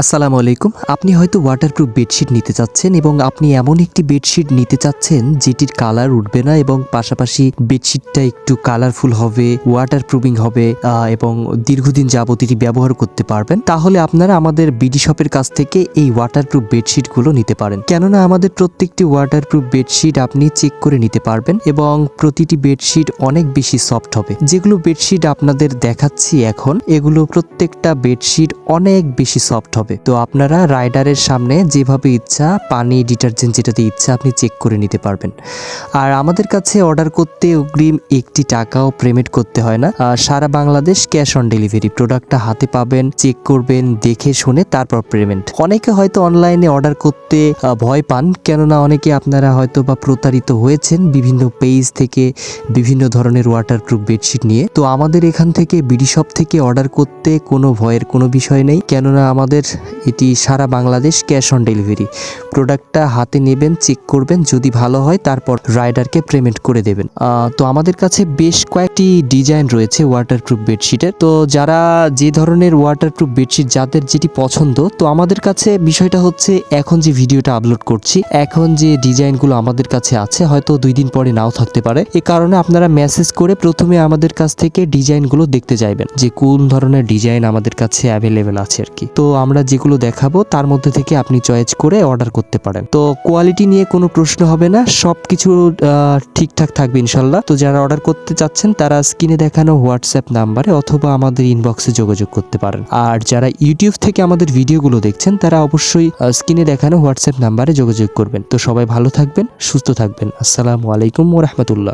আসসালামু আলাইকুম। আপনি হয়তো ওয়াটারপ্রুফ বেডশিট নিতে চাচ্ছেন এবং আপনি এমন একটি বেডশিট নিতে চাচ্ছেন যেটির কালার উঠবে না এবং পাশাপাশি বেডশিটটা একটু কালারফুল হবে ওয়াটারপ্রুফিং হবে এবং দীর্ঘদিন যাবত এটি ব্যবহার করতে পারবেন। তাহলে আপনারা আমাদের বিডি শপের কাছ থেকে এই ওয়াটারপ্রুফ বেডশিটগুলো নিতে পারেন। কেননা আমাদের প্রত্যেকটি ওয়াটারপ্রুফ বেডশিট আপনি চেক করে নিতে পারবেন এবং প্রতিটি বেডশিট অনেক বেশি সফট হবে। যেগুলো বেডশিট আপনাদের দেখাচ্ছি এখন, এগুলো প্রত্যেকটা বেডশিট অনেক বেশি সফট হবে। তো আপনারা রাইডারের সামনে যেভাবে ইচ্ছা পানি ডিটারজেন্ট যেটাতে ইচ্ছা আপনি চেক করে নিতে পারবেন। আর আমাদের কাছে অর্ডার করতে অগ্রিম একটি টাকাও পেমেন্ট করতে হয় না। আর সারা বাংলাদেশ ক্যাশ অন ডেলিভারি প্রোডাক্টটা হাতে পাবেন, চেক করবেন, দেখে শুনে তারপর পেমেন্ট। অনেকে হয়তো অনলাইনে অর্ডার করতে ভয় পান। কেননা অনেকে আপনারা হয়তো বা প্রতারিত হয়েছেন বিভিন্ন পেজ থেকে বিভিন্ন ধরনের ওয়াটারপ্রুফ বেডশিট নিয়ে। তো আমাদের এখান থেকে, বিডি শপ থেকে অর্ডার করতে কোনো ভয়ের কোনো বিষয় নেই। কেননা আমাদের এটি সারা বাংলাদেশ ক্যাশ অন ডেলিভারি। প্রোডাক্টটা হাতে নেবেন, চেক করবেন, যদি ভালো হয় তারপর রাইডারকে পেমেন্ট করে দেবেন। তো আমাদের কাছে বেশ কয়েকটি ডিজাইন রয়েছে ওয়াটারপ্রুফ বেডশিটের তো যারা যে ধরনের ওয়াটারপ্রুফ বেডশিট যাদের যেটি পছন্দ, তো আমাদের কাছে বিষয়টা হচ্ছে এখন যে ভিডিওটা আপলোড করছি, এখন যে ডিজাইনগুলো আমাদের কাছে আছে, হয়তো দুই দিন পরে নাও থাকতে পারে। এ কারণে আপনারা মেসেজ করে প্রথমে আমাদের কাছ থেকে ডিজাইনগুলো দেখতে যাইবেন যে কোন ধরনের ডিজাইন আমাদের কাছে অ্যাভেলেবেল আছে আর কি। তো আমরা যেগুলো দেখাবো, তার মধ্যে থেকে আপনি চয়েস করে অর্ডার করতে পারেন। তো কোয়ালিটি নিয়ে কোনো প্রশ্ন হবে না সব কিছু ঠিকঠাক থাকবে ইনশাল্লাহ। তো যারা অর্ডার করতে চাচ্ছেন, তারা স্ক্রিনে দেখানো হোয়াটসঅ্যাপ নাম্বারে অথবা আমাদের ইনবক্সে যোগাযোগ করতে পারেন। আর যারা ইউটিউব থেকে আমাদের ভিডিওগুলো দেখছেন, তারা অবশ্যই স্ক্রিনে দেখানো হোয়াটসঅ্যাপ নাম্বারে যোগাযোগ করবেন। তো সবাই ভালো থাকবেন, সুস্থ থাকবেন। আসসালামু আলাইকুম রহমতুল্লাহ।